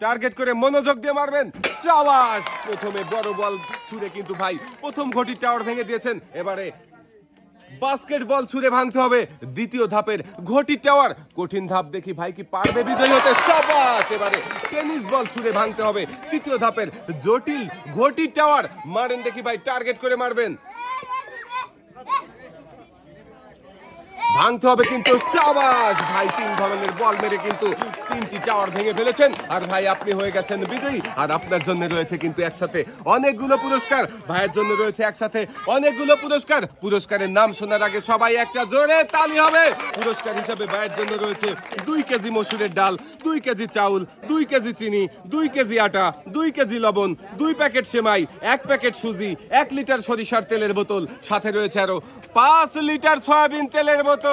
Target করে মনোযোগ দিয়ে মারবেন। চাওয়াস প্রথমে বড় বল ছুড়ে কিন্তু ভাই, প্রথম ঘটির টাওয়ার ভেঙে দিয়েছেন। এবারে বাস্কেটবল ছুড়ে ভাঙতে হবে। দ্বিতীয় ধাপের ঘটি টাওয়ার কঠিন ধাপ দেখি ভাই কি পারবে বিজয়ী হতে। সাবাস! এবারে টেনিস বল ছুড়ে ভাঙতে হবে। তৃতীয় ধাপের জটিল ঘটি টাওয়ার মারেন দেখি ভাই টার্গেট করে মারবেন। ভাঙতে হবে কিন্তু সাবাস। ভাই, তিন ধরনের বল মেরে কিন্তু তিনটি টাওয়ার ভেঙে ফেলেছেন। আর ভাই, আপনি হয়ে গেছেন বিজয়ী। আর আপনার জন্য রয়েছে কিন্তু একসাথে অনেকগুলো পুরস্কার। ভাইয়ের জন্য রয়েছে একসাথে অনেকগুলো পুরস্কার। পুরস্কারের নাম শোনার আগে সবাই একটা জোরে তালি হবে। পুরস্কার হিসাবে ভাইয়ের জন্য রয়েছে দুই কেজি মসুরের ডাল, দুই কেজি চাউল, দুই কেজি চিনি, দুই কেজি আটা, দুই কেজি লবণ, দুই প্যাকেট সেমাই, এক প্যাকেট সুজি, এক লিটার সরিষার তেলের বোতল। সাথে রয়েছে আরও পাঁচ লিটার সয়াবিন তেলের বোতল।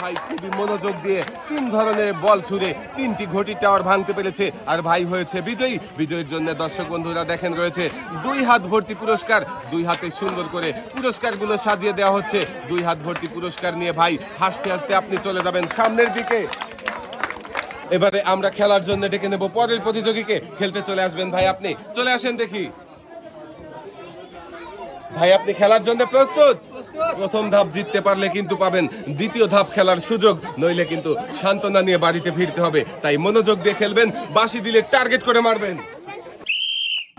ভাই খুবই মনোযোগ দিয়ে তিন ধরনের বল ছুড়ে তিনটি ঘটি টাওয়ার ভাঙতে পেরেছে। আর ভাই হয়েছে বিজয়ী। বিজয়ীর জন্য দর্শক বন্ধুরা দেখেন রয়েছে দুই হাত ভর্তি পুরস্কার। দুই হাতে সুন্দর করে পুরস্কারগুলো সাজিয়ে দেওয়া হচ্ছে। দুই হাত ভর্তি পুরস্কার নিয়ে ভাই হাসতে হাসতে আপনি চলে যাবেন সামনের দিকে। এবারে আমরা খেলার জন্য ডেকে নেব পরের প্রতিযোগীকে। খেলতে চলে আসবেন ভাই আপনি। চলে আসেন দেখি। ভাই, আপনি খেলার জন্য প্রস্তুত? প্রথম ধাপ জিততে পারলে কিন্তু পাবেন। দ্বিতীয় ধাপ খেলার সুযোগ। নইলে কিন্তু সান্ত্বনা নিয়ে বাড়িতে ফিরতে হবে। তাই মনোযোগ দিয়ে খেলবেন। বাসি দিলে টার্গেট করে মারবেন।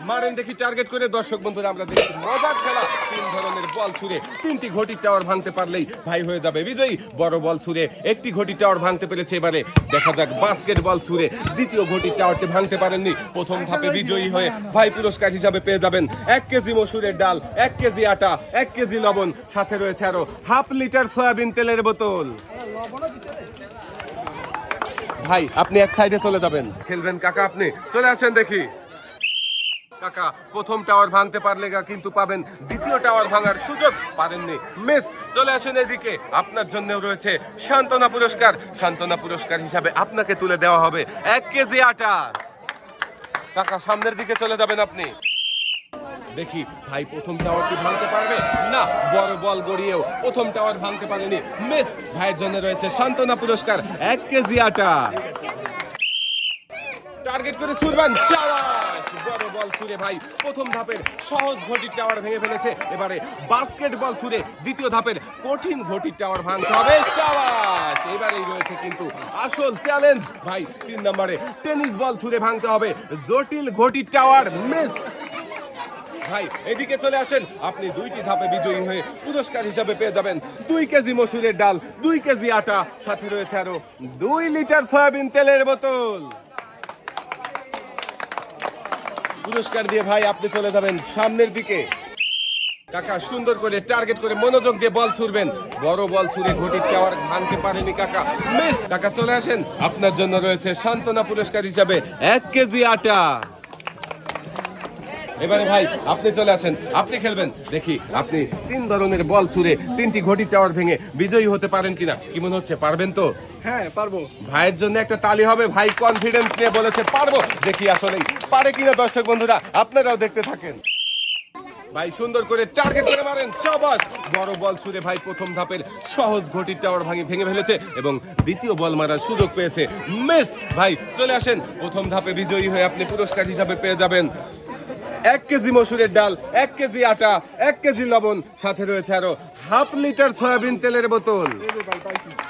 মারেন দেখি টার্গেট করে দর্শক বন্ধুরা, আমরা দেখি মজার খেলা। তিন ধরনের বল ছুড়ে, তিনটি ঘটি টাওয়ার ভাঙতে পারলেই ভাই হয়ে যাবে বিজয়ী। বড় বল ছুড়ে, একটি ঘটি টাওয়ার ভাঙতে পেরেছে এবারে। দেখা যাক বাস্কেট বল ছুড়ে, দ্বিতীয় ঘটি টাওয়ারটি ভাঙতে পারেননি। প্রথম ধাপে বিজয়ী হয়ে ভাই পুরস্কার হিসাবে পেয়ে যাবেন। এক কেজি মসুরের ডাল, এক কেজি আটা, এক কেজি লবণ। সাথে রয়েছে আরও হাফ লিটার সয়াবিন তেলের বোতল। ভাই, আপনি এক সাইডে চলে যাবেন। খেলবেন কাকা আপনি। চলে আসেন দেখি। কাকা, প্রথম টাওয়ার ভাঙতে পারলে কিন্তু পাবেন, দ্বিতীয় টাওয়ার ভাঙার সুযোগ পারেননি মিস, চলে আসেন এদিকে। আপনার জন্য রয়েছে সান্ত্বনা পুরস্কার। সান্ত্বনা পুরস্কার হিসাবে আপনাকে তুলে দেওয়া হবে এক কেজি আটা। কাকা, সামনের দিকে চলে যাবেন আপনি। দেখি, ভাই প্রথম টাওয়ারটি ভাঙতে পারবে? না, বড় বল গড়িয়েও প্রথম টাওয়ার ভাঙতে পারেনি। মিস, ভাইয়ের জন্য রয়েছে সান্ত্বনা পুরস্কার, এক কেজি আটা। টার্গেট করে ছুড়বেন বড় বল ছুড়ে ভাই। প্রথম ধাপের সহজ ঘটির টাওয়ার ভেঙে ফেলেছে। এবারে বাস্কেট বল ছুড়ে দ্বিতীয় ধাপের কঠিন ঘটির টাওয়ার ভাঙতে হবে চাওয়াস এবারেই রয়েছে কিন্তু আসল চ্যালেঞ্জ ভাই, তিন নম্বরে টেনিস বল ছুড়ে ভাঙতে হবে। জটিল ঘটির টাওয়ার মিস ভাই, এদিকে চলে আসেন। আপনি দুইটি ধাপে বিজয়ী হয়ে পুরস্কার হিসাবে পেয়ে যাবেন। দুই কেজি মসুরের ডাল, দুই কেজি আটা। সাথে রয়েছে আরও দুই লিটার সয়াবিন তেলের বোতল। পুরস্কার দিয়ে ভাই আপনি চলে যাবেন সামনের দিকে। কাকা, সুন্দর করে টার্গেট করে মনোযোগ দিয়ে বল ছুড়বেন। বড় বল ছুড়ে ঘটির টাওয়ার ভাঙতে পারেনি কাকা। মিস, কাকা চলে আসেন। আপনার জন্য রয়েছে সান্ত্বনা পুরস্কার হিসাবে এক কেজি আটা। এবারে ভাই আপনি চলে আসেন আপনি খেলবেন। দেখি আপনি তিন ধরনের বল ছুড়ে তিনটি ঘটি টাওয়ার ভেঙে বিজয়ী হতে পারেন কিনা? কি মনে হচ্ছে পারবেন তো? হ্যাঁ পারব। ভাইয়ের জন্য একটা তালি হবে ভাই কনফিডেন্স নিয়ে বলেছে পারব। দেখি আসলেই পারে কিনা দর্শক বন্ধুরা আপনারাও দেখতে থাকেন। ভাই সুন্দর করে টার্গেট করে মারেন সবাস! বড় বল ছুড়ে ভাই প্রথম ধাপের সহজ ঘটির টাওয়ার ভাঙে ভেঙে ফেলেছে এবং দ্বিতীয় বল মারার সুযোগ পেয়েছে। মিস! ভাই চলে আসেন। প্রথম ধাপে বিজয়ী হয়ে আপনি পুরস্কার হিসাবে পেয়ে যাবেন। এক কেজি মসুরের ডাল, এক কেজি আটা, এক কেজি লবণ। সাথে রয়েছে আরও হাফ লিটার সয়াবিন তেলের বোতল।